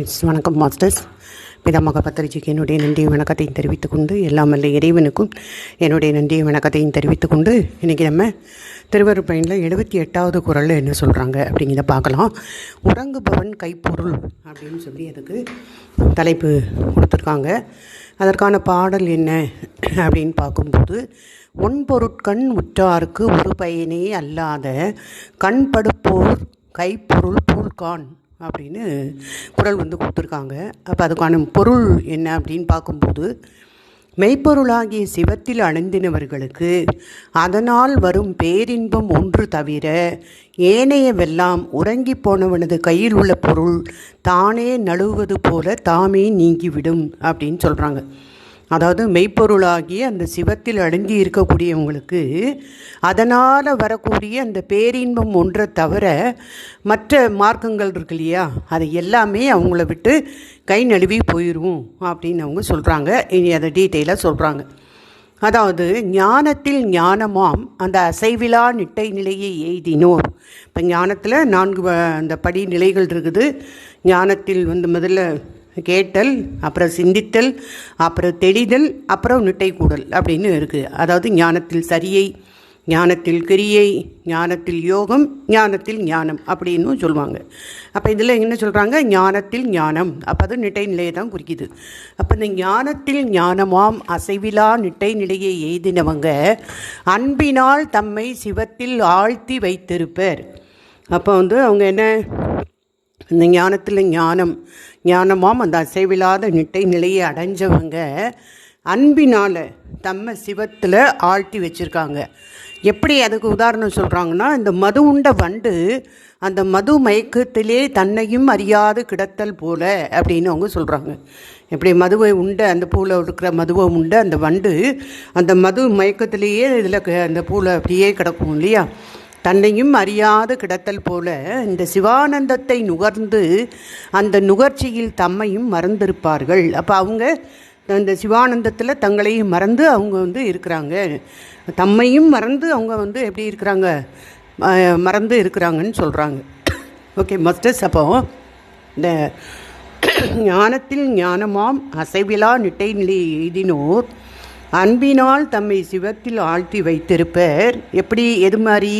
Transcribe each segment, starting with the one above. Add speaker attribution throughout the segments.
Speaker 1: S வணக்கம் masters. பிதாமக பத்திரிஜிக்கு என்னுடைய நன்றிய வணக்கத்தையும் தெரிவித்துக் கொண்டு எல்லாம் வல்ல இறைவனுக்கும் என்னுடைய நன்றிய வணக்கத்தையும் தெரிவித்துக் கொண்டு இன்றைக்கி நம்ம திருவருப்பயனில் எழுபத்தி எட்டாவது குரல் என்ன சொல்கிறாங்க அப்படிங்கிறத பார்க்கலாம். உறங்குபவன் கைப்பொருள் அப்படின்னு சொல்லி அதுக்கு தலைப்பு கொடுத்துருக்காங்க. அதற்கான பாடல் என்ன அப்படின்னு பார்க்கும்போது ஒன்பொருட்கண் உற்றாருக்கு ஒரு பயனே அல்லாத கண்படுப்போர் கைப்பொருள் பூர்கான் அப்படின்னு குரல் வந்து கொடுத்துருக்காங்க. அப்போ அதுக்கான பொருள் என்ன அப்படின்னு பார்க்கும்போது மெய்ப்பொருளாகிய சிவத்தில் அணிந்தினவர்களுக்கு அதனால் வரும் பேரின்பம் ஒன்று தவிர ஏனையவெல்லாம் உறங்கி போனவனது கையில் உள்ள பொருள் தானே நழுவுவது போல தாமே நீங்கிவிடும் அப்படின்னு சொல்கிறாங்க அதாவது மெய்ப்பொருளாகிய அந்த சிவத்தில் அடங்கி இருக்கக்கூடியவங்களுக்கு அதனால் வரக்கூடிய அந்த பேரின்பம் ஒன்றை தவிர மற்ற மார்க்கங்கள் இருக்கு இல்லையா? அதை எல்லாமே அவங்கள விட்டு கை நழுவி போயிடும் அப்படின்னு அவங்க சொல்கிறாங்க இனி அதை டீட்டெயிலாக சொல்கிறாங்க அதாவது ஞானத்தில் ஞானமாம் அந்த அசைவிலா நிட்டை நிலையை எய்தினோர். இப்போ ஞானத்தில் நான்கு அந்த படி நிலைகள் இருக்குது. ஞானத்தில் வந்து முதல்ல கேட்டல் அப்புறம் சிந்தித்தல் அப்புறம் தெளிதல் அப்புறம் நிட்டை கூடல் அப்படின்னு இருக்குது அதாவது ஞானத்தில் சரியை ஞானத்தில் கிரியை ஞானத்தில் யோகம் ஞானத்தில் ஞானம் அப்படின்னு சொல்லுவாங்க. அப்போ இதில் என்ன சொல்கிறாங்க ஞானத்தில் ஞானம். அப்போ அது நிட்டை நிலையை தான் குறிக்குது. அப்போ இந்த ஞானத்தில் ஞானமாம் அசைவிலா நிட்டை நிலையை எய்தினவங்க அன்பினால் தம்மை சிவத்தில் ஆழ்த்தி வைத்திருப்பர். அப்போ வந்து அவங்க என்ன இந்த ஞானத்தில் ஞானம் ஞானமாம் அந்த அசைவில்லாத நிட்டை நிலையை அடைஞ்சவங்க அன்பினால் தம்ம சிவத்தில் ஆழ்த்தி வச்சுருக்காங்க. எப்படி அதுக்கு உதாரணம் சொல்கிறாங்கன்னா இந்த மது உண்ட வண்டு அந்த மது மயக்கத்திலே தன்னையும் அறியாது கிடத்தல் போல அப்படின்னு அவங்க சொல்கிறாங்க எப்படி மதுவை உண்ட அந்த பூவில் இருக்கிற மதுவை உண்ட அந்த வண்டு அந்த மது மயக்கத்திலேயே இதில் அந்த பூவில் அப்படியே கிடக்கும் இல்லையா? தன்னையும் அறியாது கிடத்தல் போல இந்த சிவானந்தத்தை நுகர்ந்து அந்த நுகர்ச்சியில் தம்மையும் மறந்திருப்பார்கள். அப்போ அவங்க அந்த சிவானந்தத்தில் தங்களையும் மறந்து அவங்க வந்து இருக்கிறாங்க. தம்மையும் மறந்து அவங்க வந்து எப்படி இருக்கிறாங்க? மறந்து இருக்கிறாங்கன்னு சொல்கிறாங்க ஓகே மஸ்டர்ஸ் அப்போ இந்த ஞானத்தில் ஞானமாம் அசைவிலா நிட்டை நிலை எய்தினோர் அன்பினால் தம்மை சிவத்தில் ஆழ்த்தி வைத்திருப்பர். எப்படி எது மாதிரி?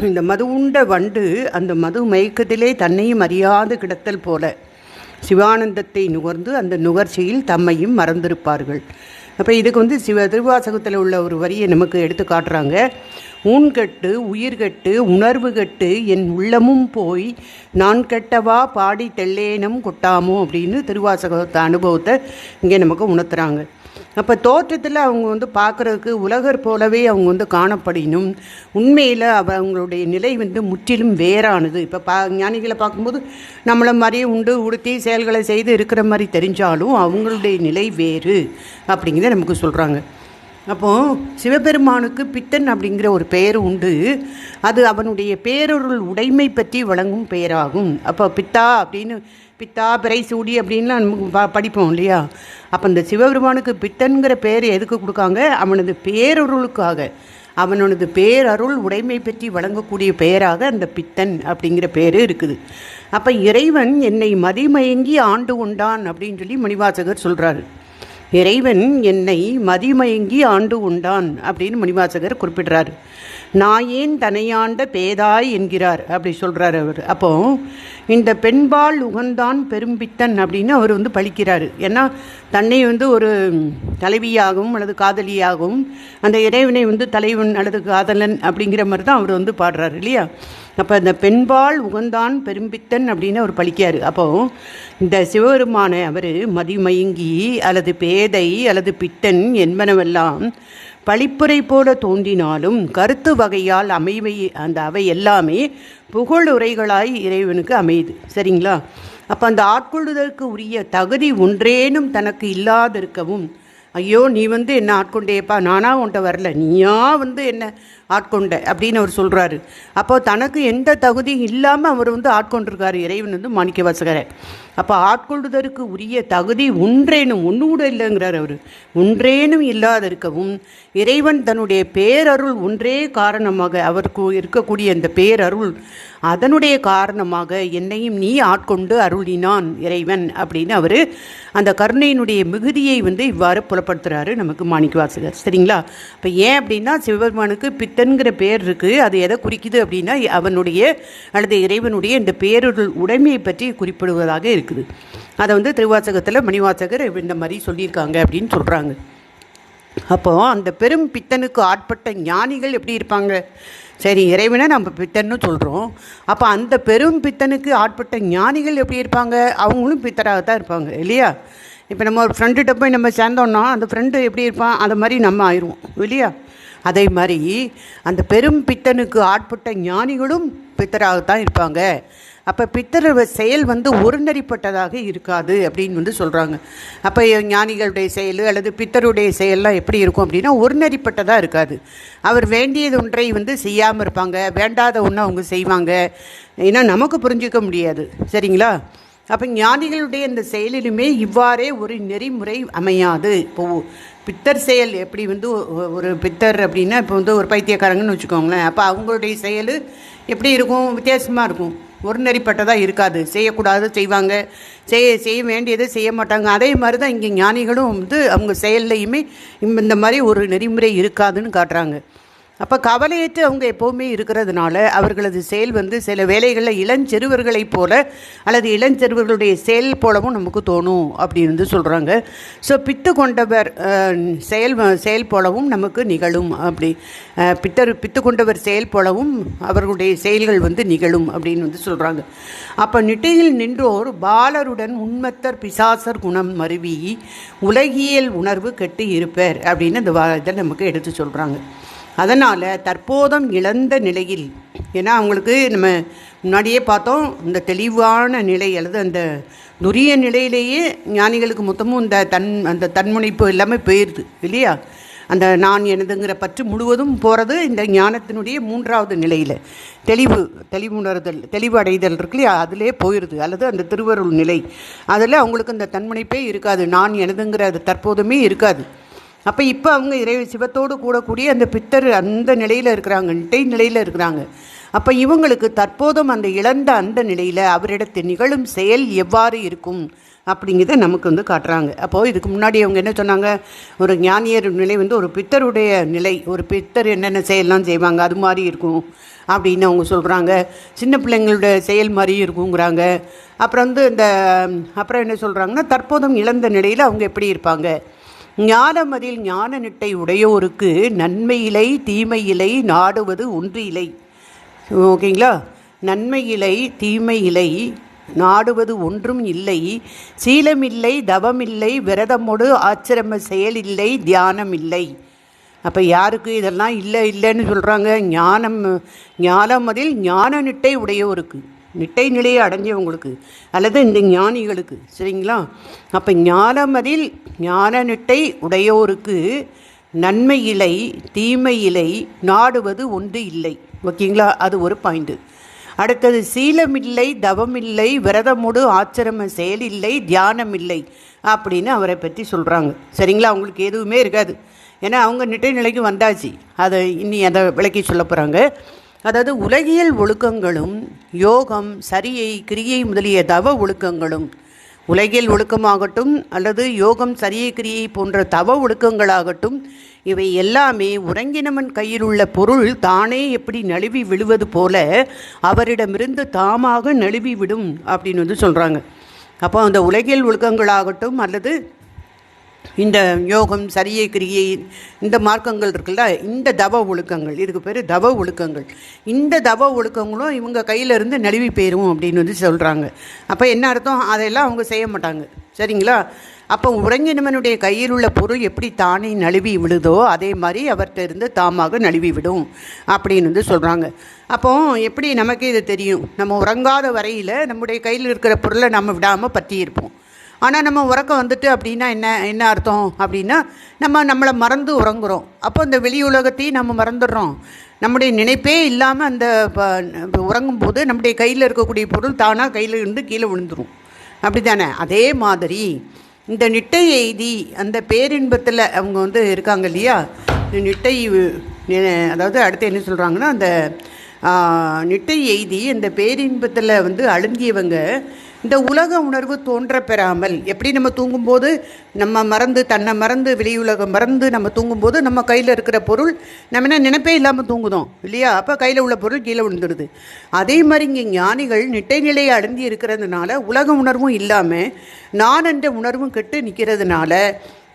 Speaker 1: இந்த மது உண்ட வண்டு அந்த மது மயக்கத்திலே தன்னையும் அறியாது கிடத்தல் போல சிவானந்தத்தை நுகர்ந்து அந்த நுகர்ச்சியில் தம்மையும் மறந்திருப்பார்கள். அப்போ இதுக்கு வந்து சிவ திருவாசகத்தில் உள்ள ஒரு வரியை நமக்கு எடுத்து காட்டுறாங்க. ஊன்கட்டு உயிர்கட்டு உணர்வு கட்டு என் உள்ளமும் போய் நான் கெட்டவா பாடி தெள்ளேனம் கொட்டாமோ? அப்படின்னு திருவாசகத்தை அனுபவத்தை இங்கே நமக்கு உணர்த்துறாங்க. அப்போ தோற்றத்தில் அவங்க வந்து பார்க்குறதுக்கு உலகர் போலவே அவங்க வந்து காணப்படினும் உண்மையில் அவங்களுடைய நிலை வந்து முற்றிலும் வேறானது. இப்போ பா ஞானிகளை பார்க்கும்போது நம்மளை மாதிரியே உண்டு உடுத்தி செயல்களை செய்து இருக்கிற மாதிரி தெரிஞ்சாலும் அவங்களுடைய நிலை வேறு அப்படிங்கிறத நமக்கு சொல்கிறாங்க அப்போது சிவபெருமானுக்கு பித்தன் அப்படிங்கிற ஒரு பெயர் உண்டு. அது அவனுடைய பேரொருள் உடைமை பற்றி வழங்கும் பெயராகும். அப்போ பித்தா அப்படின்னு பித்தா பிறை சூடி அப்படின்லாம் படிப்போம் இல்லையா? அப்போ இந்த சிவபெருமானுக்கு பித்தன்கிற பேர் எதுக்கு கொடுக்காங்க? அவனது பேரொருளுக்காக. அவனது பேரருள் உடைமை பற்றி வழங்கக்கூடிய பெயராக அந்த பித்தன் அப்படிங்கிற பேர் இருக்குது. அப்போ இறைவன் என்னை மதிமயங்கி ஆண்டு கொண்டான் அப்படின்னு சொல்லி மணிவாசகர் சொல்கிறாரு இறைவன் என்னை மதிமயங்கி ஆண்டு உண்டான் அப்படின்னு மணிவாசகர் குறிப்பிடுறார். நாயேன் தனையாண்ட பேதாய் என்கிறார் அப்படி சொல்கிறார் அவர். அப்போது இந்த பெண்பால் உகந்தான் பெரும்பித்தன் அப்படின்னு அவர் வந்து பழிக்கிறார். ஏன்னா தன்னை வந்து ஒரு தலைவியாகவும் அல்லது காதலியாகவும் அந்த இறைவனை வந்து தலைவன் அல்லது காதலன் அப்படிங்கிற மாதிரி தான் அவர் வந்து பாடுறாரு இல்லையா? அப்போ இந்த பெண்பால் உகந்தான் பெரும்பித்தன் அப்படின்னு அவர் பழிக்கார் அப்போது இந்த சிவபெருமான அவர் மதிமயங்கி அல்லது பேதை அல்லது பித்தன் என்பனவெல்லாம் பழிப்புரை போல தோன்றினாலும் கருத்து வகையால் அமைவை அந்த அவை எல்லாமே புகழுரைகளாய் இறைவனுக்கு அமையுது சரிங்களா? அப்போ அந்த ஆட்கொள்ளுதற்கு உரிய தகுதி ஒன்றேனும் தனக்கு இல்லாதிருக்கவும் ஐயோ நீ வந்து என்ன ஆட்கொண்டேப்பா? நானாக உன்ட்ட வரல. நீயா வந்து என்ன ஆட்கொண்ட அப்படின்னு அவர் சொல்கிறாரு அப்போ தனக்கு எந்த தகுதியும் இல்லாமல் அவர் வந்து ஆட்கொண்டிருக்காரு இறைவன் வந்து மாணிக்க வாசகரை அப்போ ஆட்கொள்வதற்கு உரிய தகுதி ஒன்றேனும் ஒன்று கூட இல்லைங்கிறார் அவர். ஒன்றேனும் இல்லாத இருக்கவும் இறைவன் தன்னுடைய பேரருள் ஒன்றே காரணமாக அவருக்கு இருக்கக்கூடிய அந்த பேரருள் அதனுடைய காரணமாக என்னையும் நீ ஆட்கொண்டு அருளினான் இறைவன் அப்படின்னு அவர் அந்த கருணையினுடைய மிகுதியை வந்து இவ்வாறு புலப்படுத்துகிறாரு நமக்கு மாணிக்க வாசகர் சரிங்களா? இப்போ ஏன் அப்படின்னா சிவபெருமானுக்கு பித்தன்கிற பேர் இருக்குது அது எதை குறிக்குது அப்படின்னா அவனுடைய அல்லது இறைவனுடைய இந்த பேருள் உடைமையை பற்றி குறிப்பிடுவதாக இருக்குது. அதை வந்து திருவாசகத்தில் மணிவாசகர் இந்த மாதிரி சொல்லியிருக்காங்க அப்படின்னு சொல்கிறாங்க அப்போது அந்த பெரும் பித்தனுக்கு ஆட்பட்ட ஞானிகள் எப்படி இருப்பாங்க? சரி இறைவனை நம்ம பித்தன்னு சொல்கிறோம் அப்போ அந்த பெரும் பித்தனுக்கு ஆட்பட்ட ஞானிகள் எப்படி இருப்பாங்க? அவங்களும் பித்தராக தான் இருப்பாங்க இல்லையா? இப்போ நம்ம ஒரு ஃப்ரெண்டுகிட்ட போய் நம்ம சேர்ந்தோன்னா அந்த ஃப்ரெண்டு எப்படி இருப்பான்? அந்த மாதிரி நம்ம ஆயிடுவோம் இல்லையா? அதே மாதிரி அந்த பெரும் பித்தனுக்கு ஆட்பட்ட ஞானிகளும் பித்தராகத்தான் இருப்பாங்க. அப்போ பித்தர் செயல் வந்து ஒருநறிப்பட்டதாக இருக்காது அப்படின்னு வந்து சொல்கிறாங்க அப்போ ஞானிகளுடைய செயல் அல்லது பித்தருடைய செயல்லாம் எப்படி இருக்கும் அப்படின்னா ஒருநறிப்பட்டதாக இருக்காது. அவர் வேண்டியது ஒன்றை வந்து செய்யாமல் இருப்பாங்க. வேண்டாத ஒன்று அவங்க செய்வாங்க. ஏன்னா நமக்கு புரிஞ்சிக்க முடியாது. சரிங்களா? அப்போ ஞானிகளுடைய இந்த செயலிலுமே இவ்வாறே ஒரு நெறிமுறை அமையாது. இப்போது பித்தர் செயல் எப்படி வந்து ஒரு பித்தர் அப்படின்னா இப்போ வந்து ஒரு பைத்தியக்காரங்கன்னு வச்சுக்கோங்களேன். அப்போ அவங்களுடைய செயல் எப்படி இருக்கும்? வித்தியாசமாக இருக்கும். ஒரு நெறிப்பட்டதாக இருக்காது. செய்யக்கூடாது செய்வாங்க. செய்ய செய்ய வேண்டியதை செய்ய மாட்டாங்க. அதே மாதிரி தான் இங்கே ஞானிகளும் வந்து அவங்க செயல்லையுமே இந்த மாதிரி ஒரு நெறிமுறை இருக்காதுன்னு காட்டுறாங்க. அப்போ கவலையற்று அவங்க எப்போவுமே இருக்கிறதுனால அவர்களது செயல் வந்து சில வேலைகளில் இளஞ்செருவர்களைப் போல அல்லது இளஞ்செருவர்களுடைய செயல் போலவும் நமக்கு தோணும் அப்படின்னு வந்து சொல்கிறாங்க ஸோ பித்து கொண்டவர் செயல் செயல் போலவும் நமக்கு நிகழும் அப்படி. பித்தர் பித்து கொண்டவர் செயல் போலவும் அவர்களுடைய செயல்கள் வந்து நிகழும் அப்படின்னு வந்து சொல்கிறாங்க அப்போ நிட்டையில் நின்றோர் பாலருடன் உண்மத்தர் பிசாசர் குணம் மருவி உலகியல் உணர்வு கெட்டு இருப்பர் அப்படின்னு இந்த இதை நமக்கு எடுத்து சொல்கிறாங்க அதனால் அதனால் தற்போதம் இழந்த நிலையில் ஏன்னா அவங்களுக்கு நம்ம முன்னாடியே பார்த்தோம் இந்த தெளிவான நிலை அல்லது அந்த துரிய நிலையிலேயே ஞானிகளுக்கு மொத்தமும் இந்த தன் அந்த தன்முனைப்பு எல்லாமே போயிடுது இல்லையா? அந்த நான் எனதுங்கிற பற்று முழுவதும் போகிறது இந்த ஞானத்தினுடைய மூன்றாவது நிலையில். தெளிவு தெளிவு உணர்தல் தெளிவு அடைதல் இருக்கு இல்லையா? அதிலே போயிடுது அல்லது அந்த திருவருள் நிலை. அதில் அவங்களுக்கு அந்த தன்முனைப்பே இருக்காது நான் எனதுங்கிற அது தற்போதுமே இருக்காது. அப்போ இப்போ அவங்க இறை சிவத்தோடு கூடக்கூடிய அந்த பித்தர் அந்த நிலையில் இருக்கிறாங்க நிட்டை நிலையில் இருக்கிறாங்க. அப்போ இவங்களுக்கு தற்போதும் அந்த இழந்த அந்த நிலையில் அவரிடத்தில் நிகழும் செயல் எவ்வாறு இருக்கும் அப்படிங்கிறத நமக்கு வந்து காட்டுறாங்க. அப்போது இதுக்கு முன்னாடி அவங்க என்ன சொன்னாங்க? ஒரு ஞானியர் நிலை வந்து ஒரு பித்தருடைய நிலை. ஒரு பித்தர் என்னென்ன செயல்லாம் செய்வாங்க? அது மாதிரி இருக்கும் அப்படின்னு அவங்க சொல்கிறாங்க சின்ன பிள்ளைங்களோட செயல் மாதிரி இருக்குங்கிறாங்க. அப்புறம் வந்து இந்த அப்புறம் என்ன சொல்கிறாங்கன்னா தற்போதும் இழந்த நிலையில் அவங்க எப்படி இருப்பாங்க? ஞானமதில் ஞான நிட்டை உடையோருக்கு நன்மை இலை தீமை இலை நாடுவது ஒன்று இலை ஓகேங்களா? நன்மை இலை தீமை இலை நாடுவது ஒன்றும் இல்லை. சீலமில்லை தவமில்லை விரதமோடு ஆச்சிரம செயலில்லை தியானம் இல்லை அப்போ யாருக்கு இதெல்லாம் இல்லை இல்லைன்னு சொல்கிறாங்க ஞானம் ஞானமதில் ஞான நிட்டை உடையோருக்கு. நிட்டை நிலையை அடைஞ்சவங்களுக்கு அல்லது இந்த ஞானிகளுக்கு சரிங்களா? அப்போ ஞானமதில் ஞான நிட்டை உடையோருக்கு நன்மை இலை தீமை இலை நாடுவது ஒன்று இல்லை. ஓகேங்களா? அது ஒரு பாயிண்ட்டு அடுத்தது சீலமில்லை தவமில்லை விரதமுடு ஆச்சிரம செயலில்லை தியானம் இல்லை அப்படின்னு அவரை பற்றி சொல்கிறாங்க சரிங்களா? அவங்களுக்கு எதுவுமே இருக்காது. ஏன்னா அவங்க நிட்டை நிலைக்கு வந்தாச்சு. அதை இனி அதை விளக்கி சொல்ல போகிறாங்க அதாவது உலகியல் ஒழுக்கங்களும் யோகம் சரியை கிரியை முதலிய தவ ஒழுக்கங்களும் உலகியல் ஒழுக்கமாகட்டும் அல்லது யோகம் சரியை கிரியை போன்ற தவ ஒழுக்கங்களாகட்டும் இவை எல்லாமே உறங்கினவன் கையில் உள்ள பொருள் தானே எப்படி நழுவி விழுவது போல அவரிடமிருந்து தாமாக நழுவி விடும் அப்படின்னு வந்து சொல்கிறாங்க அப்போ அந்த உலகியல் ஒழுக்கங்களாகட்டும் அல்லது இந்த யோகம் சரியை கிரியை இந்த மார்க்கங்கள் இருக்குல்ல இந்த தவ ஒழுக்கங்கள் இதுக்கு பேர் தவ ஒழுக்கங்கள். இந்த தவ ஒழுக்கங்களும் இவங்க கையிலேருந்து நழுவி போயிடும் அப்படின்னு வந்து சொல்கிறாங்க அப்போ என்ன அர்த்தம்? அதையெல்லாம் அவங்க செய்ய மாட்டாங்க. சரிங்களா? அப்போ உறங்கினவனுடைய கையில் உள்ள பொருள் எப்படி தானே நழுவி விழுதோ அதே மாதிரி அவர்கிட்ட இருந்து தாமாக நழுவி விடும் அப்படின்னு வந்து சொல்கிறாங்க அப்போ எப்படி நமக்கு இது தெரியும்? நம்ம உறங்காத வரையில் நம்முடைய கையில் இருக்கிற பொருளை நம்ம விடாமல் பற்றி இருப்போம் ஆனால் நம்ம உறக்கம் வந்துட்டு அப்படின்னா என்ன என்ன அர்த்தம்? அப்படின்னா நம்ம நம்மளை மறந்து உறங்குறோம். அப்போ இந்த வெளி உலகத்தையும் நம்ம மறந்துடுறோம். நம்முடைய நினைப்பே இல்லாமல் அந்த ப- உறங்கும்போது நம்முடைய கையில் இருக்கக்கூடிய பொருள் தானாக கையில் இருந்து கீழே விழுந்துடும் அப்படி தானே அதே மாதிரி இந்த நிட்டை எய்தி அந்த பேரின்பத்தில் அவங்க வந்து இருக்காங்க இல்லையா? நிட்டை அதாவது அடுத்து என்ன சொல்கிறாங்கன்னா அந்த நிட்டை எய்தி அந்த பேரின்பத்தில் வந்து அழுந்தியவங்க இந்த உலக உணர்வு தோன்ற பெறாமல் எப்படி நம்ம தூங்கும்போது நம்ம மறந்து தன்னை மறந்து வெளியுலகம் மறந்து நம்ம தூங்கும்போது நம்ம கையில் இருக்கிற பொருள் நம்ம என்ன நினைப்பே இல்லாமல் தூங்குதோம் இல்லையா? அப்போ கையில் உள்ள பொருள் கீழே விழுந்துடுது. அதே மாதிரி இங்கே ஞானிகள் நிட்டை நிலையை அழுந்தி இருக்கிறதுனால உலக உணர்வும் இல்லாமல் நான் என்ற உணர்வும் கெட்டு நிற்கிறதுனால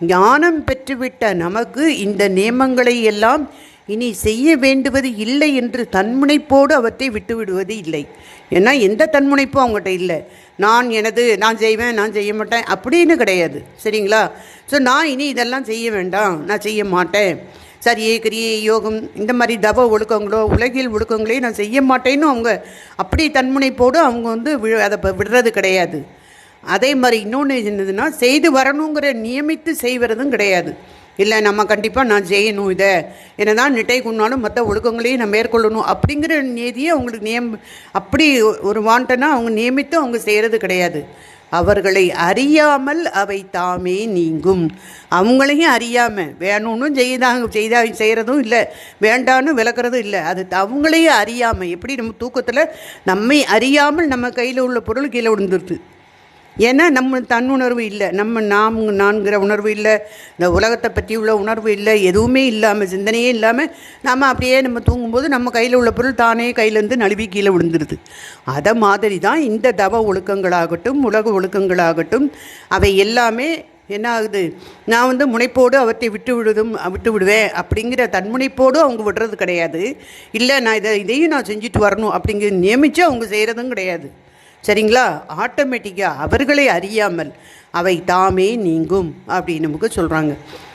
Speaker 1: ஞானம் பெற்றுவிட்ட நமக்கு இந்த நியமங்களை எல்லாம் இனி செய்ய வேண்டுவது இல்லை என்று தன்முனைப்போடு அவற்றை விட்டுவிடுவது இல்லை. ஏன்னா எந்த தன்முனைப்பும் அவங்ககிட்ட இல்லை. நான் எனது நான் செய்வேன் நான் செய்ய மாட்டேன் அப்படின்னு கிடையாது. சரிங்களா? ஸோ நான் இனி இதெல்லாம் செய்ய வேண்டாம். நான் செய்ய மாட்டேன். சரியே கிரியே யோகம் இந்த மாதிரி தவ ஒழுக்கங்களோ உலகில் ஒழுக்கங்களையும் நான் செய்ய மாட்டேன்னு அவங்க அப்படி தன்முனைப்போடு அவங்க வந்து வி அதை விடுறது கிடையாது. அதே மாதிரி இன்னொன்று என்னதுன்னா செய்து வரணுங்கிற நியமித்து செய்வதும் கிடையாது. இல்லை நம்ம கண்டிப்பாக நான் செய்யணும் இதை. என்ன தான் நிட்டை கொண்டாலும் மற்ற ஒழுக்கங்களையும் நான் மேற்கொள்ளணும் அப்படிங்கிற நீதியை அவங்களுக்கு நியம் அப்படி ஒரு வாண்டனா அவங்க நியமித்து அவங்க செய்கிறது கிடையாது. அவர்களை அறியாமல் அவை தாமே நீங்கும். அவங்களையும் அறியாமல் வேணும்னு செய்தாங்க செய்தா செய்கிறதும் இல்லை வேண்டான்னு விளக்குறதும் இல்லை. அது அவங்களையும் அறியாமல் எப்படி நம்ம தூக்கத்தில் நம்மை அறியாமல் நம்ம கையில் உள்ள பொருள் கீழே விழுந்துருது. ஏன்னா நம்ம தன்னுணர்வு இல்லை. நம்ம நாம் நான்கிற உணர்வு இல்லை. இந்த உலகத்தை பற்றி உள்ள உணர்வு இல்லை. எதுவுமே இல்லாமல் சிந்தனையே இல்லாமல் நம்ம அப்படியே நம்ம தூங்கும்போது நம்ம கையில் உள்ள பொருள் தானே கையிலேருந்து நழுவி கீழே விழுந்துருது. அதை மாதிரி தான் இந்த தவ ஒழுக்கங்களாகட்டும் உலக ஒழுக்கங்களாகட்டும் அவை எல்லாமே என்ன ஆகுது? நான் வந்து முனைப்போடு அவற்றை விட்டு விடுதும் விட்டு விடுவேன் அப்படிங்கிற தன்முனைப்போடு அவங்க விடுறது கிடையாது. இல்லை நான் இதை இதையும் நான் செஞ்சுட்டு வரணும் அப்படிங்கிற நியமித்து அவங்க செய்கிறதும் கிடையாது. சரிங்களா? ஆட்டோமேட்டிக்காக அவர்களை அறியாமல் அவை தாமே நீங்கும் அப்படின்னு நமக்கு சொல்கிறாங்க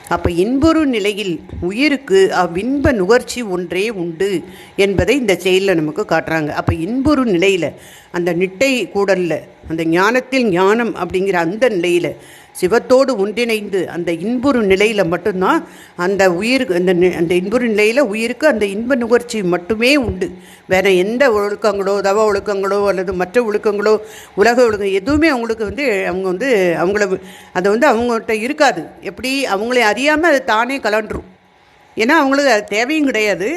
Speaker 1: அப்போ இன்பொரு நிலையில் உயிருக்கு அவ்வின்ப நுகர்ச்சி ஒன்றே உண்டு என்பதை இந்த செயலில் நமக்கு காட்டுறாங்க. அப்போ இன்பொரு நிலையில் அந்த நிட்டை கூடலில் அந்த ஞானத்தில் ஞானம் அப்படிங்கிற அந்த நிலையில் சிவத்தோடு ஒன்றிணைந்து அந்த இன்புறு நிலையில் மட்டும்தான் அந்த உயிருக்கு அந்த அந்த இன்புறு நிலையில் உயிருக்கு அந்த இன்ப நுகர்ச்சி மட்டுமே உண்டு. வேறு எந்த ஒழுக்கங்களோ தவ ஒழுக்கங்களோ அல்லது மற்ற ஒழுக்கங்களோ உலக ஒழுக்கம் எதுவுமே அவங்களுக்கு வந்து அவங்க வந்து அவங்கள அதை வந்து அவங்கள்ட்ட இருக்காது. எப்படி? அவங்களே அறியாமல் அது தானே கலண்டுரும் ஏன்னா அவங்களுக்கு அது தேவையும் கிடையாது.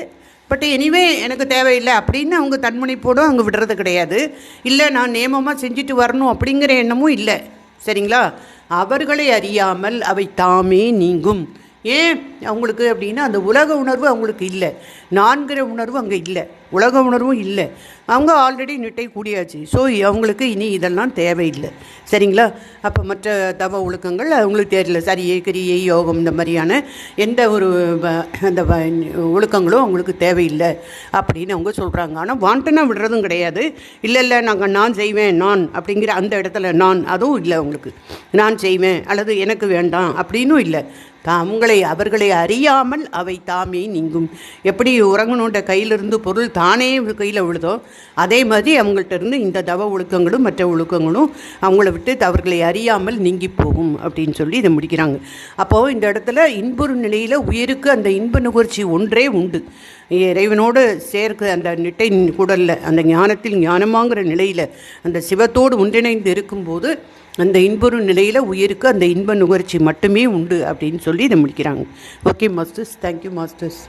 Speaker 1: பட் எனிவே எனக்கு தேவையில்லை. அப்படின்னு அவங்க தன்முனைப்போடும் அவங்க விடுறது கிடையாது. இல்லை நான் நியமமாக செஞ்சுட்டு வரணும் அப்படிங்கிற எண்ணமும் இல்லை. சரிங்களா? அவர்களை அறியாமல் அவை தாமே நீங்கும். ஏன் அவங்களுக்கு அப்படின்னா அந்த உலக உணர்வு அவங்களுக்கு இல்லை. நான்கிற உணர்வு அங்கே இல்லை. உலக உணர்வும் இல்லை. அவங்க ஆல்ரெடி நிட்டை கூடியாச்சு. ஸோ அவங்களுக்கு இனி இதெல்லாம் தேவையில்லை. சரிங்களா? அப்போ மற்ற தவ ஒழுக்கங்கள் அவங்களுக்கு தெரியல சரியை கிரியை யோகம் இந்த மாதிரியான எந்த ஒரு வ- அந்த வ- ஒழுக்கங்களும் அவங்களுக்கு தேவையில்லை அப்படின்னு அவங்க சொல்கிறாங்க ஆனால் வாண்டனாக விடுறதும் கிடையாது. இல்லை இல்லை நாங்கள் நான் செய்வேன் நான் அப்படிங்கிற அந்த இடத்துல நான் அதுவும் இல்லை அவங்களுக்கு. நான் செய்வேன் அல்லது எனக்கு வேண்டாம் அப்படின்னும் இல்லை. அவங்களை அவர்களை அறியாமல் அவை தாமே நீங்கும். எப்படி உறங்கணுன்ற கையிலிருந்து பொருள் தானே கையில் விழுதோ அதே மாதிரி அவங்கள்ட்ட இருந்து இந்த தவ ஒழுக்கங்களும் மற்ற ஒழுக்கங்களும் அவங்கள விட்டு அவர்களை அறியாமல் நீங்கி போகும் அப்படின்னு சொல்லி இதை முடிக்கிறாங்க. அப்போது இந்த இடத்துல இன்புறு நிலையில் உயிருக்கு அந்த இன்ப நுகர்ச்சி ஒன்றே உண்டு. இறைவனோடு சேர்க்க அந்த நிட்டை குடலில் அந்த ஞானத்தில் ஞானமாங்கிற நிலையில் அந்த சிவத்தோடு ஒன்றிணைந்து இருக்கும்போது அந்த இன்புறு நிலையில் உயிருக்கு அந்த இன்ப நுகர்ச்சி மட்டுமே உண்டு அப்படின்னு சொல்லி இதை முடிக்கிறாங்க. Okay masters thank you masters